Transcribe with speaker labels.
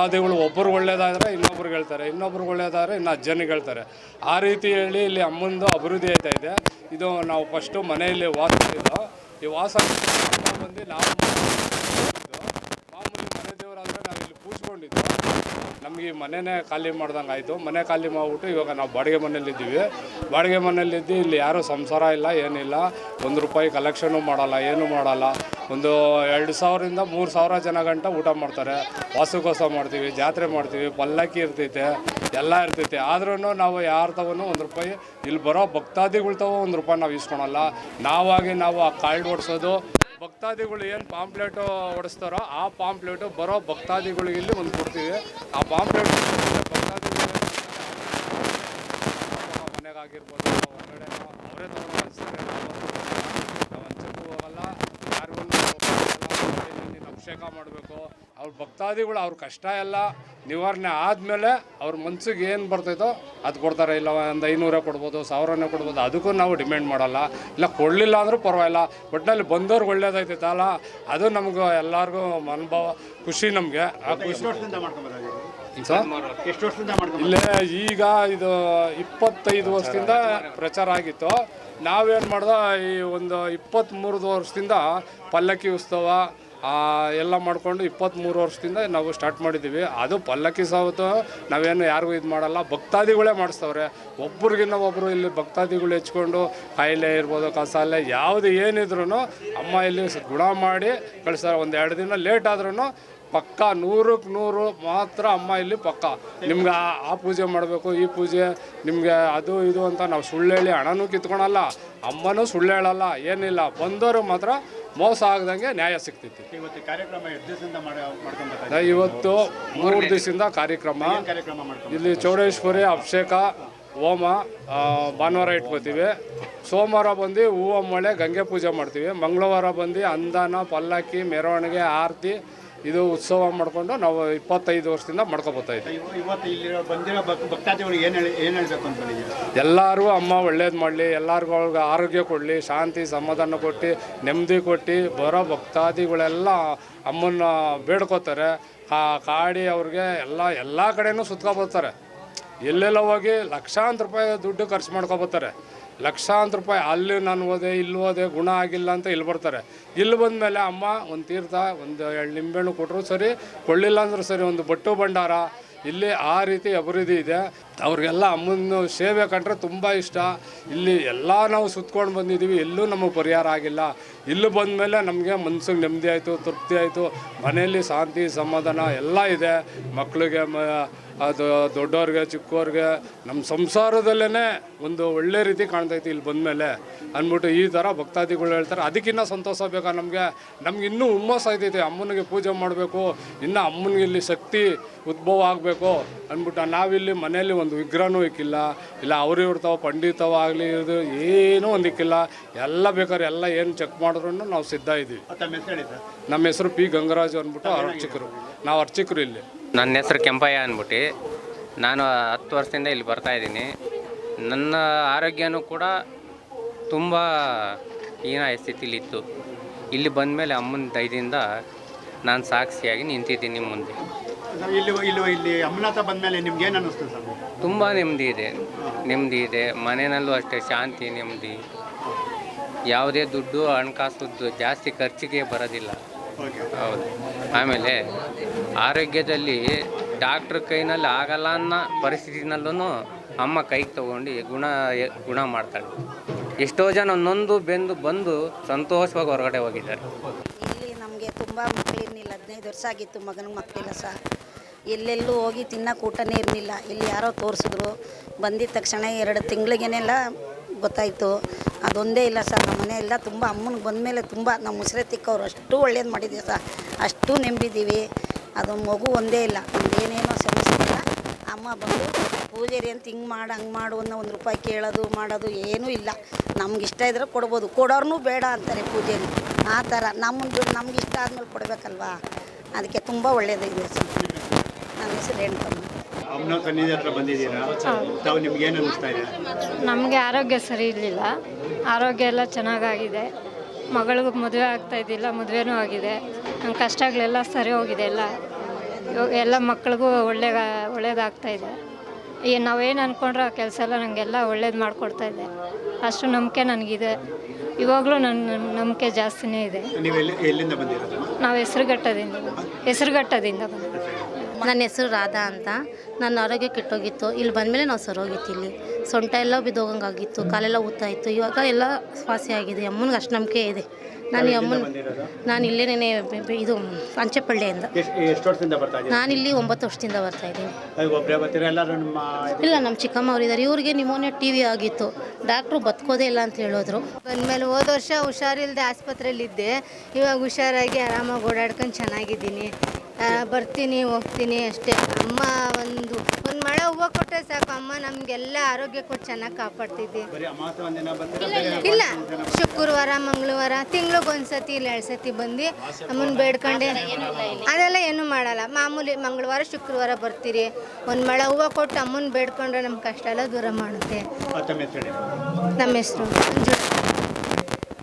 Speaker 1: ಭಕ್ತಾದಿಗಳು ಒಬ್ಬರು ಒಳ್ಳೆಯದಾದರೆ ಇನ್ನೊಬ್ರಿಗೆ ಹೇಳ್ತಾರೆ, ಇನ್ನೊಬ್ರು ಒಳ್ಳೆಯದಾದರೆ ಇನ್ನು ಜನಕ್ಕೆ ಹೇಳ್ತಾರೆ. ಆ ರೀತಿ ಹೇಳಿ ಇಲ್ಲಿ ಅಮ್ಮಂದು ಅಭಿವೃದ್ಧಿ ಆಯ್ತಾ ಇದೆ. ಇದು ನಾವು ಫಸ್ಟು ಮನೆಯಲ್ಲಿ ವಾಸ ಇದ್ದು ಈ ವಾಸ ಬಂದು ನಾವು ಮಾಮೂಲಿ ಮನೆ ದೇವರಾದರೆ ನಾವು ಇಲ್ಲಿ ಪೂಜ್ಕೊಂಡಿದ್ದು. ನಮಗೆ ಮನೆನೇ ಖಾಲಿ ಮಾಡ್ದಂಗೆ ಆಯಿತು. ಮನೆ ಖಾಲಿ ಮಾಡಿಬಿಟ್ಟು ಇವಾಗ ನಾವು ಬಾಡಿಗೆ ಮನೇಲಿದ್ದೀವಿ ಬಾಡಿಗೆ ಮನೇಲಿದ್ದು ಇಲ್ಲಿ ಯಾರೂ ಸಂಸಾರ ಇಲ್ಲ, ಏನಿಲ್ಲ. ಒಂದು ರೂಪಾಯಿ ಕಲೆಕ್ಷನು ಮಾಡಲ್ಲ, ಏನು ಮಾಡಲ್ಲ. ಒಂದು ಎರಡು ಸಾವಿರದಿಂದ ಮೂರು ಸಾವಿರ ಜನ ಗಂಟ ಊಟ ಮಾಡ್ತಾರೆ. ವಾಸಕೋಸ ಮಾಡ್ತೀವಿ, ಜಾತ್ರೆ ಮಾಡ್ತೀವಿ, ಪಲ್ಲಕ್ಕಿ ಇರ್ತೈತೆ, ಎಲ್ಲ ಇರ್ತೈತೆ. ಆದ್ರೂ ನಾವು ಯಾರು ತಗೊಂಡು ಒಂದು ರೂಪಾಯಿ, ಇಲ್ಲಿ ಬರೋ ಭಕ್ತಾದಿಗಳು ತಗೋ ಒಂದು ರೂಪಾಯಿ ನಾವು ಇಸ್ಕೊಳಲ್ಲ ನಾವಾಗಿ ನಾವು ಆ ಕಾರ್ಡ್ ಓಡಿಸೋದು ಭಕ್ತಾದಿಗಳು ಏನು ಪಾಂಪ್ಲೇಟು ಹೊಡಿಸ್ತಾರೋ ಆ ಪಾಂಪ್ಲೇಟು ಬರೋ ಭಕ್ತಾದಿಗಳಿಗೆ ಇಲ್ಲಿ ಒಂದು ಕೊಡ್ತೀವಿ. ಆ ಪಾಂಪ್ಲೇಟ್ ಭಕ್ತಾದಿಗಳು ಮನೆಗಾಗಿರ್ಬೋದು ಹೊರಗಡೆ ಅವರೇ ತಗೊಂಡು ಹಂಚ್ತಾರೆ ನಾವು ಹಂಚಕ್ಕೂ ಹೋಗಲ್ಲ. ಯಾರಿಗೂ ಅಭಿಷೇಕ ಮಾಡಬೇಕು. ಅವ್ರ ಭಕ್ತಾದಿಗಳು ಅವ್ರ ಕಷ್ಟ ಎಲ್ಲ ನಿವಾರಣೆ ಆದಮೇಲೆ ಅವ್ರ ಮನ್ಸಿಗೆ ಏನು ಬರ್ತೈತೋ ಅದು ಕೊಡ್ತಾರೆ. ಇಲ್ಲ ಒಂದು ಐನೂರೇ ಕೊಡ್ಬೋದು ಸಾವಿರನೇ ಕೊಡ್ಬೋದು ಅದಕ್ಕೂ ನಾವು ಡಿಮ್ಯಾಂಡ್ ಮಾಡಲ್ಲ. ಇಲ್ಲ ಕೊಡಲಿಲ್ಲ ಅಂದರೂ ಪರವಾಗಿಲ್ಲ. ಒಟ್ಟಿನಲ್ಲಿ ಬಂದವ್ರಿಗೆ ಒಳ್ಳೇದೈತೈತಲ್ಲ ಅದು ನಮ್ಗೆ ಎಲ್ಲರಿಗೂ ಅನುಭವ ಖುಷಿ ನಮಗೆ. ಆ ಖುಷಿ. ಇಲ್ಲೇ ಈಗ ಇದು ಇಪ್ಪತ್ತೈದು ವರ್ಷದಿಂದ ಪ್ರಚಾರ ಆಗಿತ್ತು. ನಾವೇನು ಮಾಡ್ದೋ ಈ ಒಂದು ಇಪ್ಪತ್ತ್ಮೂರು ವರ್ಷದಿಂದ ಪಲ್ಲಕ್ಕಿ ಉತ್ಸವ ಎಲ್ಲ ಮಾಡಿಕೊಂಡು ಇಪ್ಪತ್ತ್ಮೂರು ವರ್ಷದಿಂದ ನಾವು ಸ್ಟಾರ್ಟ್ ಮಾಡಿದ್ದೀವಿ. ಅದು ಪಲ್ಲಕ್ಕಿ ಸಾವತ್ತು ನಾವೇನು ಯಾರಿಗೂ ಇದು ಮಾಡಲ್ಲ. ಭಕ್ತಾದಿಗಳೇ ಮಾಡಿಸ್ತವ್ರೆ. ಒಬ್ರಿಗಿನ್ನ ಒಬ್ಬರು ಇಲ್ಲಿ ಭಕ್ತಾದಿಗಳು ಹೆಚ್ಕೊಂಡು ಕಾಯಿಲೆ ಇರ್ಬೋದು ಕಸಾಲೆ ಯಾವುದು ಏನಿದ್ರು ಅಮ್ಮ ಇಲ್ಲಿ ಗುಣ ಮಾಡಿ ಕಳಿಸ್ತಾರೆ. ಒಂದು ಎರಡು ದಿನ ಲೇಟ್ ಆದ್ರೂ ಪಕ್ಕ ನೂರಕ್ಕೆ ನೂರು ಮಾತ್ರ ಅಮ್ಮ ಇಲ್ಲಿ ಪಕ್ಕ. ನಿಮ್ಗೆ ಆ ಪೂಜೆ ಮಾಡಬೇಕು, ಈ ಪೂಜೆ ನಿಮಗೆ ಅದು ಇದು ಅಂತ ನಾವು ಸುಳ್ಳು ಹೇಳಿ ಹಣನೂ ಕಿತ್ಕೊಳಲ್ಲ. ಅಮ್ಮನೂ ಸುಳ್ಳು ಹೇಳಲ್ಲ ಏನಿಲ್ಲ. ಬಂದವರು ಮಾತ್ರ ಮೋಸ ಆಗದಂಗೆ ನ್ಯಾಯ ಸಿಗ್ತೈತಿ.
Speaker 2: ಇವತ್ತು ಕಾರ್ಯಕ್ರಮ ಎಷ್ಟು ದಿವಸದಿಂದ ಮಾಡ್ಕೊಂಬರ್ತಾರೆ
Speaker 1: ಇವತ್ತು ಮೂರು ದಿವಸದಿಂದ ಕಾರ್ಯಕ್ರಮ. ಇಲ್ಲಿ ಚೌಡೇಶ್ವರಿ ಅಭಿಷೇಕ ಹೋಮ ಆ, ಭಾನುವಾರ ಇಟ್ಕೋತೀವಿ. ಸೋಮವಾರ ಬಂದು ಹೂವು ಮಳೆ ಗಂಗೆ ಪೂಜೆ ಮಾಡ್ತೀವಿ. ಮಂಗಳವಾರ ಬಂದು ಅಂದಾನ ಪಲ್ಲಕ್ಕಿ ಮೆರವಣಿಗೆ ಆರತಿ ಇದು ಉತ್ಸವ ಮಾಡಿಕೊಂಡು ನಾವು ಇಪ್ಪತ್ತೈದು ವರ್ಷದಿಂದ ಮಾಡ್ಕೊಬೋತಾ ಇದ್ದೀವಿ.
Speaker 2: ಎಲ್ಲರೂ
Speaker 1: ಎಲ್ಲರಿಗೂ ಅಮ್ಮ ಒಳ್ಳೇದು ಮಾಡಲಿ ಎಲ್ಲರಿಗೂ ಅವ್ರಿಗೆ ಆರೋಗ್ಯ ಕೊಡಲಿ ಶಾಂತಿ ಸಮಾಧಾನ ಕೊಟ್ಟು ನೆಮ್ಮದಿ ಕೊಟ್ಟು ಬರೋ ಭಕ್ತಾದಿಗಳೆಲ್ಲ ಅಮ್ಮನ್ನ ಬೇಡ್ಕೋತಾರೆ. ಆ ಕಾಡಿ ಅವ್ರಿಗೆ ಎಲ್ಲ ಎಲ್ಲ ಕಡೆಯೂ ಸುತ್ಕೊಬರ್ತಾರೆ ಎಲ್ಲೆಲ್ಲ ಹೋಗಿ ಲಕ್ಷಾಂತರ ರೂಪಾಯಿ ದುಡ್ಡು ಖರ್ಚು ಮಾಡ್ಕೊಬರ್ತಾರೆ ಲಕ್ಷಾಂತರ ರೂಪಾಯಿ ಅಲ್ಲಿ ನಾನು ಹೋದೆ, ಇಲ್ಲಿ ಹೋದೆ, ಗುಣ ಆಗಿಲ್ಲ ಅಂತ ಇಲ್ಲಿ ಬರ್ತಾರೆ. ಇಲ್ಲಿ ಬಂದ ಮೇಲೆ ಅಮ್ಮ ಒಂದು ತೀರ್ಥ, ಒಂದು ಎರಡು ನಿಂಬೆಹಣ್ಣು ಕೊಟ್ಟರು ಸರಿ, ಕೊಳ್ಳಿಲ್ಲ ಅಂದರೂ ಸರಿ, ಒಂದು ಬಟ್ಟು ಭಂಡಾರ. ಇಲ್ಲಿ ಆ ರೀತಿ ಅಭಿವೃದ್ಧಿ ಇದೆ. ಅವ್ರಿಗೆಲ್ಲ ಅಮ್ಮನ ಸೇವೆ ಕಂಡ್ರೆ ತುಂಬ ಇಷ್ಟ. ಇಲ್ಲಿ ಎಲ್ಲ ನಾವು ಸುತ್ಕೊಂಡು ಬಂದಿದ್ದೀವಿ ಎಲ್ಲೂ ನಮಗೆ ಪರಿಹಾರ ಆಗಿಲ್ಲ. ಇಲ್ಲಿ ಬಂದಮೇಲೆ ನಮಗೆ ಮನ್ಸಿಗೆ ನೆಮ್ಮದಿ ಆಯಿತು, ತೃಪ್ತಿ ಆಯಿತು. ಮನೆಯಲ್ಲಿ ಶಾಂತಿ, ಸಮಾಧಾನ ಎಲ್ಲ ಇದೆ. ಮಕ್ಕಳಿಗೆ ಅದು ದೊಡ್ಡವ್ರಿಗೆ ಚಿಕ್ಕವ್ರಿಗೆ ನಮ್ಮ ಸಂಸಾರದಲ್ಲೇ ಒಂದು ಒಳ್ಳೆ ರೀತಿ ಕಾಣ್ತೈತಿ ಇಲ್ಲಿ ಬಂದಮೇಲೆ. ಅಂದ್ಬಿಟ್ಟು ಈ ಥರ ಭಕ್ತಾದಿಗಳು ಹೇಳ್ತಾರೆ ಅದಕ್ಕಿನ್ನ ಸಂತೋಷ ಬೇಕಾ ನಮಗೆ? ನಮ್ಗೆ ಇನ್ನೂ ಹುಮ್ಮಸ್ ಆಯ್ತೈತೆ ಅಮ್ಮನಿಗೆ ಪೂಜೆ ಮಾಡಬೇಕು ಇನ್ನು ಅಮ್ಮನಿಗೆ ಇಲ್ಲಿ ಶಕ್ತಿ ಉದ್ಭವ ಆಗಬೇಕು. ಅಂದ್ಬಿಟ್ಟು ನಾವಿಲ್ಲಿ ಮನೆಯಲ್ಲಿ ಒಂದು ವಿಗ್ರಹನೂ ಇಕ್ಕಿಲ್ಲ ಇಲ್ಲ ಅವ್ರು ಇರ್ತಾವ ಪಂಡಿತವ ಆಗಲಿ ಇದು ಏನೂ ಒಂದು ಇಕ್ಕಿಲ್ಲ. ಎಲ್ಲ ಬೇಕಾದ್ರೆ ಎಲ್ಲ ಏನು ಚೆಕ್ ಮಾಡಿದ್ರು ನಾವು ಸಿದ್ಧ ಇದ್ದೀವಿ ನಮ್ಮ ಹೆಸರು ಪಿ ಗಂಗರಾಜು ಅಂದ್ಬಿಟ್ಟು ಅರ್ಚಕರು. ನಾವು ಅರ್ಚಕರು ಇಲ್ಲಿ.
Speaker 3: ನನ್ನ ಹೆಸರು ಕೆಂಪಯ್ಯ ಅಂದ್ಬಿಟ್ಟು ನಾನು ಹತ್ತು ವರ್ಷದಿಂದ ಇಲ್ಲಿ ಬರ್ತಾ ಇದ್ದೀನಿ. ನನ್ನ ಆರೋಗ್ಯನೂ ಕೂಡ ತುಂಬ ಹೀನಾಯ ಸ್ಥಿತಿಲಿತ್ತು ಇಲ್ಲಿ ಬಂದಮೇಲೆ ಅಮ್ಮನ ದಯದಿಂದ ನಾನು ಸಾಕ್ಷಿಯಾಗಿ ನಿಂತಿದ್ದೀನಿ ಮುಂದೆ.
Speaker 2: ಸರ್, ಇಲ್ಲಿ ಇಲ್ಲಿ ಇಲ್ಲಿ ಬಂದಮೇಲೆ ನಿಮ್ಗೆ ಏನು ಅನ್ನಿಸ್ತು ಸರ್?
Speaker 3: ತುಂಬ ನೆಮ್ಮದಿ ಇದೆ. ನೆಮ್ಮದಿ ಇದೆ. ಮನೆಯಲ್ಲೂ ಅಷ್ಟೇ ಶಾಂತಿ ನೆಮ್ಮದಿ. ಯಾವುದೇ ದುಡ್ಡು ಹಣಕಾಸು ಜಾಸ್ತಿ ಖರ್ಚಿಗೆ ಬರೋದಿಲ್ಲ. ಹೌದು. ಆಮೇಲೆ ಆರೋಗ್ಯದಲ್ಲಿ ಡಾಕ್ಟ್ರ್ ಕೈನಲ್ಲಿ ಆಗಲ್ಲ ಅನ್ನೋ ಪರಿಸ್ಥಿತಿನಲ್ಲೂ ಅಮ್ಮ ಕೈಗೆ ತಗೊಂಡು ಗುಣ ಗುಣ ಮಾಡ್ತಾಳೆ. ಎಷ್ಟೋ ಜನ ನೊಂದು ಬೆಂದು ಬಂದು ಸಂತೋಷವಾಗಿ ಹೊರಗಡೆ ಹೋಗಿದ್ದಾರೆ.
Speaker 4: ಇಲ್ಲಿ ನಮಗೆ ತುಂಬ ಮಕ್ಕಳಿರ್ನಿಲ್ಲ ಹದಿನೈದು ವರ್ಷ ಆಗಿತ್ತು ಮಗನ ಮಕ್ಕಳಿಲ್ಲ ಸಹ. ಎಲ್ಲೆಲ್ಲೂ ಹೋಗಿ ತಿನ್ನೋಕೆ ಊಟನೇ ಇರಲಿಲ್ಲ. ಇಲ್ಲಿ ಯಾರೋ ತೋರಿಸಿದ್ರು. ಬಂದಿದ್ದ ತಕ್ಷಣ ಎರಡು ತಿಂಗಳಿಗೇನೆಲ್ಲ ಗೊತ್ತಾಯಿತು. ಅದೊಂದೇ ಇಲ್ಲ ಸರ್, ನಮ್ಮ ಮನೆಯೆಲ್ಲ ತುಂಬ ಅಮ್ಮನಿಗೆ ಬಂದಮೇಲೆ ತುಂಬ ನಮ್ಮ ಮುಸ್ರೆ ತಿಕ್ಕವ್ರು. ಅಷ್ಟು ಒಳ್ಳೇದು ಮಾಡಿದ್ದೀವಿ ಸರ್. ಅಷ್ಟು ನೆಂಬಿದ್ದೀವಿ ಅದು ಮಗು ಒಂದೇ ಇಲ್ಲ. ಏನೇನೋ ಸಮಸ್ಯೆ ಅಮ್ಮ ಬಂದು ಪೂಜಾರಿ ಅಂತ ಹಿಂಗೆ ಮಾಡು, ಹಂಗೆ ಮಾಡು ಅನ್ನೋ ಒಂದು ರೂಪಾಯಿ ಕೇಳೋದು, ಮಾಡೋದು ಏನೂ ಇಲ್ಲ. ನಮ್ಗೆ ಇಷ್ಟ ಇದ್ರೆ ಕೊಡ್ಬೋದು. ಕೊಡೋರ್ನೂ ಬೇಡ ಅಂತಾರೆ ಪೂಜೆನ ಆ ಥರ. ನಮ್ಮ ನಮ್ಗೆ ಇಷ್ಟ ಆದಮೇಲೆ ಕೊಡಬೇಕಲ್ವಾ? ಅದಕ್ಕೆ ತುಂಬ ಒಳ್ಳೆಯದಿದೆ ಸರ್. ನನ್ನ ಹೆಸರು ರೇಣುಕಮ್ಮ.
Speaker 2: ಅಮ್ಮನ ಸನ್ನಿಧಿ ಹತ್ರ ಬಂದಿದ್ದೀರಾ? ತಾವು ನಿಮ್ಗೆ ಏನು ಇದೆ?
Speaker 5: ನಮಗೆ ಆರೋಗ್ಯ ಸರಿ ಇರಲಿಲ್ಲ. ಆರೋಗ್ಯ ಎಲ್ಲ ಚೆನ್ನಾಗಾಗಿದೆ. ಮಗಳಿಗೂ ಮದುವೆ ಆಗ್ತಾ ಇದ್ದಿಲ್ಲ ಮದುವೆನೂ ಆಗಿದೆ. ನಮ್ಮ ಕಷ್ಟಗಳೆಲ್ಲ ಸರಿ ಹೋಗಿದೆ ಎಲ್ಲ. ಇವಾಗ ಎಲ್ಲ ಮಕ್ಳಿಗೂ ಒಳ್ಳೆ ಒಳ್ಳೇದಾಗ್ತಾ ಇದೆ. ಈ ನಾವೇನು ಅಂದ್ಕೊಂಡ್ರೆ ಆ ಕೆಲಸ ಎಲ್ಲ ನನಗೆಲ್ಲ ಒಳ್ಳೇದು ಮಾಡಿಕೊಡ್ತಾ ಇದೆ. ಅಷ್ಟು ನಂಬಿಕೆ ನನಗಿದೆ. ಇವಾಗಲೂ ನನ್ನ ನಂಬಿಕೆ ಜಾಸ್ತಿನೇ ಇದೆ.
Speaker 2: ನೀವು ಎಲ್ಲಿ ಎಲ್ಲಿಂದ ಬಂದಿರೋದು?
Speaker 5: ನಾವು ಹೆಸರುಘಟ್ಟದಿಂದ ಹೆಸರುಘಟ್ಟದಿಂದ ಬಂದು
Speaker 6: ನನ್ನ ಹೆಸರು ರಾಧಾ ಅಂತ. ನನ್ನ ಆರೋಗ್ಯ ಕೆಟ್ಟೋಗಿತ್ತು. ಇಲ್ಲಿ ಬಂದಮೇಲೆ ನಾವು ಸರೋಗಿತ್ತು ಇಲ್ಲಿ. ಸೊಂಟ ಎಲ್ಲ ಬಿದ್ದೋಗಂಗಾಗಿತ್ತು. ಕಾಲೆಲ್ಲ ಊತಾಯಿತ್ತು ಇತ್ತು. ಇವಾಗ ಎಲ್ಲ ವಾಸಿ ಆಗಿದೆ. ಅಮ್ಮನಿಗೆ ಅಷ್ಟು ನಂಬಿಕೆ ಇದೆ. ನಾನು ಅಮ್ಮ ಅಮ್ಮನ ನಾನು ಇಲ್ಲೇನೇ ಇದು ಅಂಚೆಪಳ್ಳಿಯಿಂದ.
Speaker 2: ನಾನು
Speaker 6: ಇಲ್ಲಿ ಒಂಬತ್ತು ವರ್ಷದಿಂದ ಬರ್ತಾ ಇದ್ದೀನಿ. ಇಲ್ಲ ನಮ್ಮ ಚಿಕ್ಕಮ್ಮ ಅವ್ರು ಇದ್ದಾರೆ ಇವ್ರಿಗೆ ನಿಮೋನಿಯಾ ಟಿ ವಿ ಆಗಿತ್ತು. ಡಾಕ್ಟ್ರು ಬದುಕೋದೇ ಇಲ್ಲ ಅಂತ ಹೇಳಿದ್ರು.
Speaker 7: ಬಂದಮೇಲೆ ಹೋದ ವರ್ಷ ಹುಷಾರಿಲ್ಲದೆ ಆಸ್ಪತ್ರೆಯಲ್ಲಿದ್ದೆ. ಇವಾಗ ಹುಷಾರಾಗಿ ಆರಾಮಾಗಿ ಓಡಾಡ್ಕೊಂಡು ಚೆನ್ನಾಗಿದ್ದೀನಿ. ಬರ್ತೀನಿ ಹೋಗ್ತೀನಿ ಅಷ್ಟೇ. ಅಮ್ಮ ಒಂದು ಒಂದು ಮಳೆ ಹೂವು ಕೊಟ್ಟರೆ ಸಾಕು. ಅಮ್ಮ ನಮಗೆಲ್ಲ ಆರೋಗ್ಯ ಕೊಟ್ಟು ಚೆನ್ನಾಗಿ ಕಾಪಾಡ್ತಿದ್ದೆ. ಇಲ್ಲ ಶುಕ್ರವಾರ ಮಂಗಳವಾರ ತಿಂಗ್ಳಿಗೆ ಒಂದು ಸತಿ ಇಲ್ಲ ಎರಡು ಸತಿ ಬಂದು. ಅಮ್ಮನ ಬೇಡ್ಕೊಂಡೆ. ಅದೆಲ್ಲ ಏನೂ ಮಾಡಲ್ಲ. ಮಾಮೂಲಿ ಮಂಗಳವಾರ ಶುಕ್ರವಾರ ಬರ್ತೀರಿ. ಒಂದು ಮಳೆ ಹೂವು ಕೊಟ್ಟು ಅಮ್ಮನ ಬೇಡ್ಕೊಂಡ್ರೆ ನಮ್ಮ ಕಷ್ಟ ಎಲ್ಲ ದೂರ ಮಾಡುತ್ತೆ. ನಮ್ಮ ಹೆಸರು